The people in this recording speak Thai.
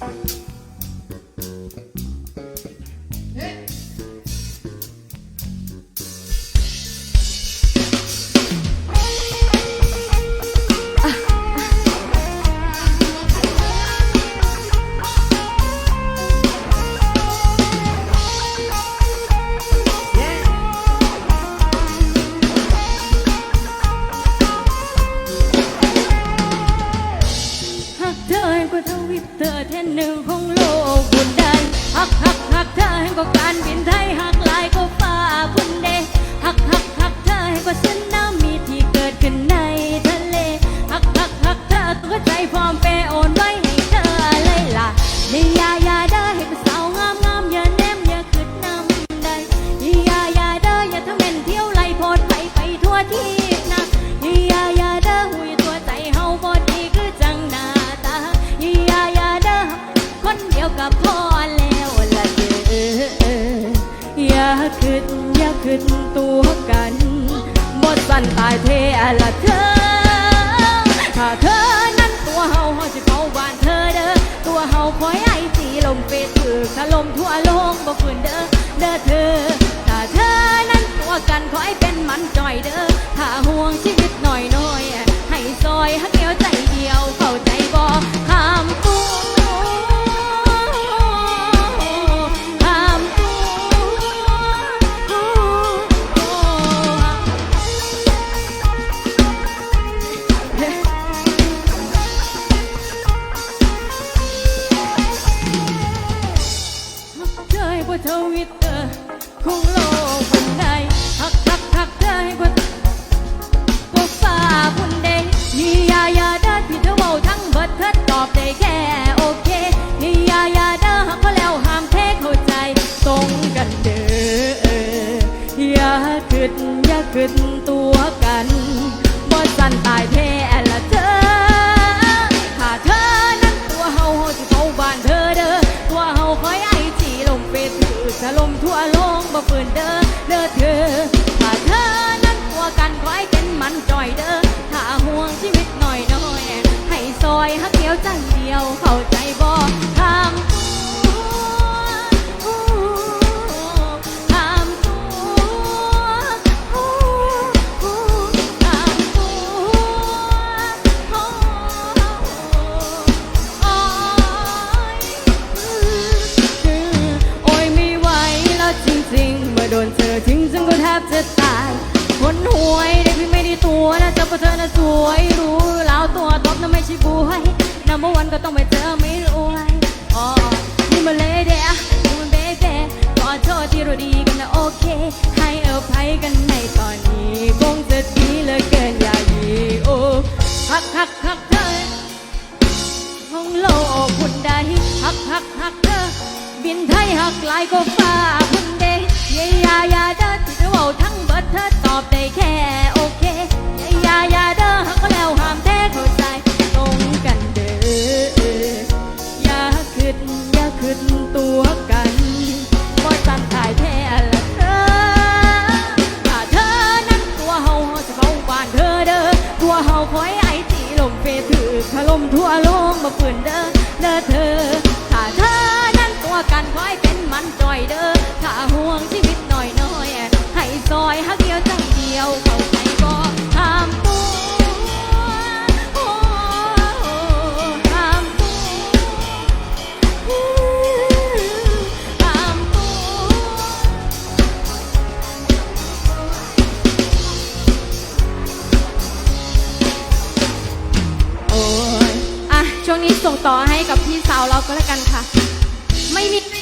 หั หนึ่งของโลกบุญได้หักหักหักเธอให้กว่าการบินไทยหักลายก็ฟ้าคุณเดหักหักหักเธอให้กว่าสึนามิที่เกิดขึ้นในทะเลหักหักหักเธอตัวใจพร้อมเปย์โอน ขึ้นตัวกันหมดสั่นตายเทละเธอ ถ้าเธอนั้นตัวเฮาเฮาสิเขาบ้านเธอเด้อ ตัวเฮาคอยไอสีลมเฟซถือถล่มทั่วโลกบ่ฝืนเด้อ เด้อเธอ ถ้าเธอนั้นตัวกันคอยเป็นมันจ่อยเด้อ เคยบ่ท สลมทั่วโลกบ่ฝืนเด้อเด้อเธอถ้าเธอนั้นตัวกันคอยเป็นมันจ่อยเด้อ โดนเธอทิ้งฉันก็แทบจะตายคนหวยได้พี่ไม่ได้ตัวนะแต่พอเธอน่ะสวยรู้แล้วตัวตบน่ะไม่ใช่บวยนัมเบอร์วันก็ต้องไปเจอไม่รวยอ๋อนี่มาเลยเดียนี่มันเบเบ้ขอโทษที่เราดีกันนะโอเค ให้อภัยกันในตอนนี้คงจะดีเหลือเกินอย่ายีโอ้ฮักฮักฮักเธอของโลกคุณใดหักหักหักเธอบินไทยหักหลายก็ฟ้าคุณ เดยายายาเด้อที่เธอเว้าทั้งเบิดเธอตอบได้แค่โอเคอย่าอยายาเด้อหักก็แล้วห้ามแท้เข้าใจตรงกันเด้ออย่าขึ้นอย่าขึ้นตัวกันบ่สั่นตายแท้ละเธอถ้าเธอนั้นตัวเฮาเฮาจะเฝ้าบ้านเธอเด้อตัวเฮาคอยไอจีลมเฟซถือถล่มทั่วโลกมาฝืนเด้อเด้อเธอถ้าเธอ กันคอยเป็นมันจ่อยเด้อถ้าห่วงชีวิตหน่อยน้อยให้ซอยฮักเดียวใจเดียวเขาใจบ่ห้ามตัวห้ามตัวห้ามตัวโอ้ยอะช่วงนี้ส่งต่อให้กับพี่สาวเราก็แล้วกันค่ะ ไม่มี